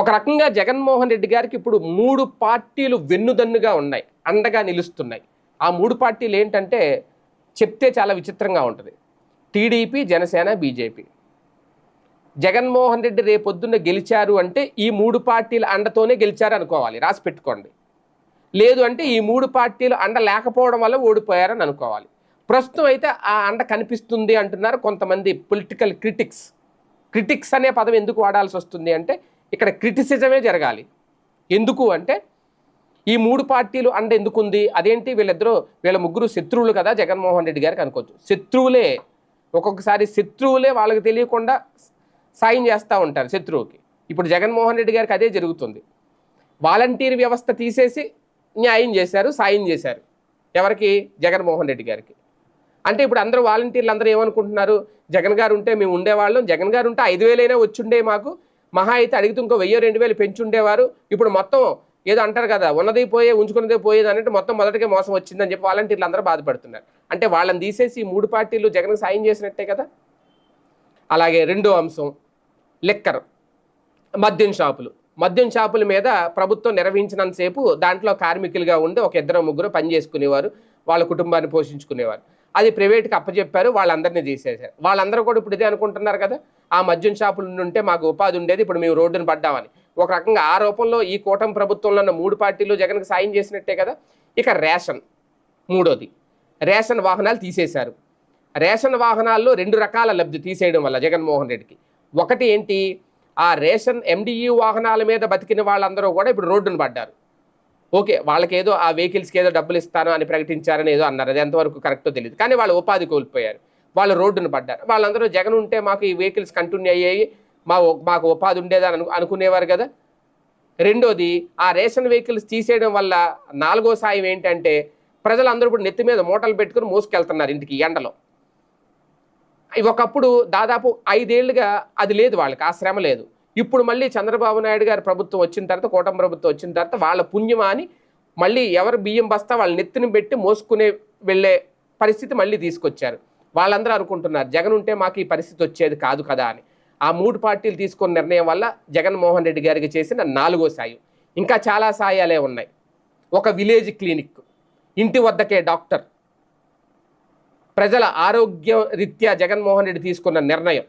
ఒక రకంగా జగన్మోహన్ రెడ్డి గారికి ఇప్పుడు మూడు పార్టీలు వెన్నుదన్నుగా ఉన్నాయి అండగా నిలుస్తున్నాయి. ఆ మూడు పార్టీలు ఏంటంటే చెప్తే చాలా విచిత్రంగా ఉంటుంది. TDP Janasena BJP. Jaganmohan Reddy రేపొద్దున్న గెలిచారు అంటే ఈ మూడు పార్టీల అండతోనే గెలిచారు అనుకోవాలి రాసి పెట్టుకోండి. లేదు అంటే ఈ మూడు పార్టీలు అండ లేకపోవడం వల్ల ఓడిపోయారని అనుకోవాలి. ప్రస్తుతం అయితే ఆ అండ కనిపిస్తుంది అంటున్నారు కొంతమంది పొలిటికల్ క్రిటిక్స్. క్రిటిక్స్ అనే పదం ఎందుకు వాడాల్సి వస్తుంది అంటే ఇక్కడ క్రిటిసిజమే జరగాలి. ఎందుకు అంటే ఈ మూడు పార్టీలు అండ ఎందుకుంది? అదేంటి? వీళ్ళిద్దరూ వీళ్ళ ముగ్గురు శత్రువులు కదా జగన్మోహన్ రెడ్డి గారికి అనుకోవచ్చు. శత్రువులే ఒక్కొక్కసారి శత్రువులే వాళ్ళకి తెలియకుండా సాయం చేస్తూ ఉంటారు శత్రువుకి. ఇప్పుడు జగన్మోహన్ రెడ్డి గారికి అదే జరుగుతుంది. వాలంటీర్ వ్యవస్థ తీసేసి న్యాయం చేశారు సాయం చేశారు. ఎవరికి? జగన్మోహన్ రెడ్డి గారికి. అంటే ఇప్పుడు అందరూ వాలంటీర్లు అందరూ ఏమనుకుంటున్నారు? జగన్ గారు ఉంటే మేము ఉండేవాళ్ళం. జగన్ గారు ఉంటే ఐదు వేలైనా వచ్చుండే మాకు. మహా అయితే అడిగితే ఇంకో వెయ్యి రెండు వేలు పెంచుండేవారు. ఇప్పుడు మొత్తం ఏదో అంటారు కదా ఉన్నది పోయే ఉంచుకున్నదే పోయేది అన్నట్టు మొత్తం మొదటికే మోసం వచ్చిందని చెప్పి వాలంటీర్లు అందరూ బాధపడుతున్నారు. అంటే వాళ్ళని తీసేసి మూడు పార్టీలు జగన్ సాయం చేసినట్టే కదా? అలాగే రెండో అంశం లిక్కర్ మద్యం షాపులు. మద్యం షాపుల మీద ప్రభుత్వం నిర్వహించినంతసేపు దాంట్లో కార్మికులుగా ఉండి ఒక ఇద్దరు ముగ్గురు పని చేసుకునేవారు. వాళ్ళ కుటుంబాన్ని పోషించుకునేవారు. అది ప్రైవేట్కి అప్పచెప్పారు వాళ్ళందరినీ తీసేశారు. వాళ్ళందరూ కూడా ఇప్పుడు ఇదే అనుకుంటున్నారు కదా ఆ మద్యం షాపులు ఉంటే మాకు ఉపాధి ఉండేది ఇప్పుడు మేము రోడ్డును పడ్డామని. ఒక రకంగా ఆ రూపంలో ఈ కూటమి ప్రభుత్వంలో ఉన్న మూడు పార్టీలు జగన్కి సాయం చేసినట్టే కదా ఇక రేషన్ మూడోది. రేషన్ వాహనాలు తీసేశారు. రేషన్ వాహనాల్లో రెండు రకాల లబ్ధి తీసేయడం వల్ల జగన్మోహన్ రెడ్డికి. ఒకటి ఏంటి? ఆ రేషన్ ఎండియు వాహనాల మీద బతికిన వాళ్ళందరూ కూడా ఇప్పుడు రోడ్డును పడ్డారు. ఓకే వాళ్ళకి ఏదో ఆ వెహికల్స్కి ఏదో డబ్బులు ఇస్తాను అని ప్రకటించారని ఏదో అన్నారు. అది ఎంతవరకు కరెక్టో తెలియదు కానీ వాళ్ళు ఉపాధి కోల్పోయారు. వాళ్ళు రోడ్డును పడ్డారు. వాళ్ళందరూ జగన్ ఉంటే మాకు ఈ వెహికల్స్ కంటిన్యూ అయ్యాయి. మా మాకు ఉపాధి ఉండేదని అను అనుకునేవారు కదా. రెండోది ఆ రేషన్ వెహికల్స్ తీసేయడం వల్ల నాలుగో సాయం ఏంటంటే ప్రజలందరూ ఇప్పుడు నెత్తి మీద మూటలు పెట్టుకుని మోసుకెళ్తున్నారు ఇంటికి ఎండలో. ఒకప్పుడు దాదాపు ఐదేళ్ళుగా అది లేదు వాళ్ళకి ఆ శ్రమ లేదు. ఇప్పుడు మళ్ళీ చంద్రబాబు నాయుడు గారి ప్రభుత్వం వచ్చిన తర్వాత కూటమి ప్రభుత్వం వచ్చిన తర్వాత వాళ్ళ పుణ్యమా అని మళ్ళీ ఎవరు బియ్యం బస్తా వాళ్ళ నెత్తిని పెట్టి మోసుకునే వెళ్ళే పరిస్థితి మళ్ళీ తీసుకొచ్చారు. వాళ్ళందరూ అనుకుంటున్నారు జగన్ ఉంటే మాకు ఈ పరిస్థితి వచ్చేది కాదు కదా అని. ఆ మూడు పార్టీలు తీసుకున్న నిర్ణయం వల్ల జగన్మోహన్ రెడ్డి గారికి చేసిన నాలుగో సాయం. ఇంకా చాలా సాయాలే ఉన్నాయి. ఒక విలేజ్ క్లినిక్ ఇంటి వద్దకే డాక్టర్. ప్రజల ఆరోగ్య రీత్యా జగన్మోహన్ రెడ్డి తీసుకున్న నిర్ణయం.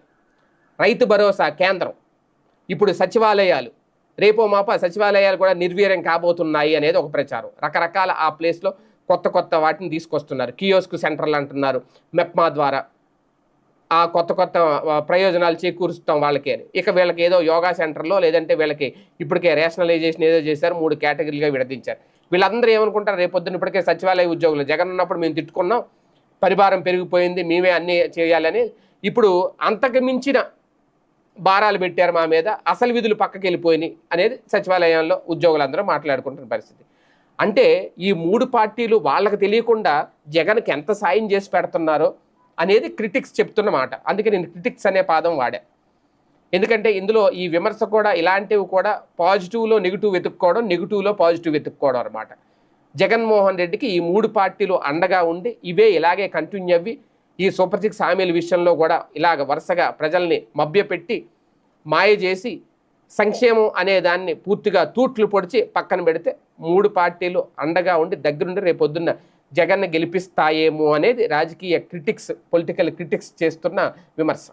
రైతు భరోసా కేంద్రం. ఇప్పుడు సచివాలయాలు. రేపో మాప సచివాలయాలు కూడా నిర్వీర్యం కాబోతున్నాయి అనేది ఒక ప్రచారం. రకరకాల ఆ ప్లేస్లో కొత్త కొత్త వాటిని తీసుకొస్తున్నారు. కియోస్క్ సెంటర్లు అంటున్నారు. మెప్మా ద్వారా. ఆ కొత్త కొత్త ప్రయోజనాలు చేకూరుస్తాం వాళ్ళకి ఇక వీళ్ళకి ఏదో యోగా సెంటర్లో లేదంటే వీళ్ళకి ఇప్పటికే రేషనలైజేషన్ ఏదో చేశారు మూడు కేటగిరీలుగా విడదించారు. వీళ్ళందరూ ఏమనుకుంటారు? రేపొద్దున ఇప్పటికే సచివాలయ ఉద్యోగులు జగన్ ఉన్నప్పుడు మేము తిట్టుకున్నాం పరిభారం పెరిగిపోయింది మేమే అన్నీ చేయాలని. ఇప్పుడు అంతకు మించిన భారాలు పెట్టారు మా మీద అసలు విధులు పక్కకి వెళ్ళిపోయినాయి అనేది సచివాలయంలో ఉద్యోగులందరూ మాట్లాడుకుంటున్న పరిస్థితి. అంటే ఈ మూడు పార్టీలు వాళ్ళకి తెలియకుండా జగన్కి ఎంత సాయం చేసి పెడుతున్నారో అనేది క్రిటిక్స్ చెప్తున్నమాట అందుకే నేను క్రిటిక్స్ అనే పాదం వాడా. ఎందుకంటే ఇందులో ఈ విమర్శ కూడా ఇలాంటివి కూడా పాజిటివ్లో నెగిటివ్ వెతుక్కోవడం నెగిటివ్లో పాజిటివ్ వెతుక్కోవడం అనమాట జగన్మోహన్ రెడ్డికి ఈ మూడు పార్టీలు అండగా ఉండి ఇవే ఇలాగే కంటిన్యూ అవ్వి ఈ సూపర్ సిక్స్ హామీల విషయంలో కూడా ఇలాగ వరుసగా ప్రజల్ని మభ్యపెట్టి మాయ చేసి సంక్షేమం అనే దాన్ని పూర్తిగా తూట్లు పొడిచి పక్కన పెడితే మూడు పార్టీలు అండగా ఉండి దగ్గరుండి రేపొద్దున్న జగన్ను గెలిపిస్తాయేమో అనేది రాజకీయ క్రిటిక్స్ పొలిటికల్ క్రిటిక్స్ చేస్తున్న విమర్శ.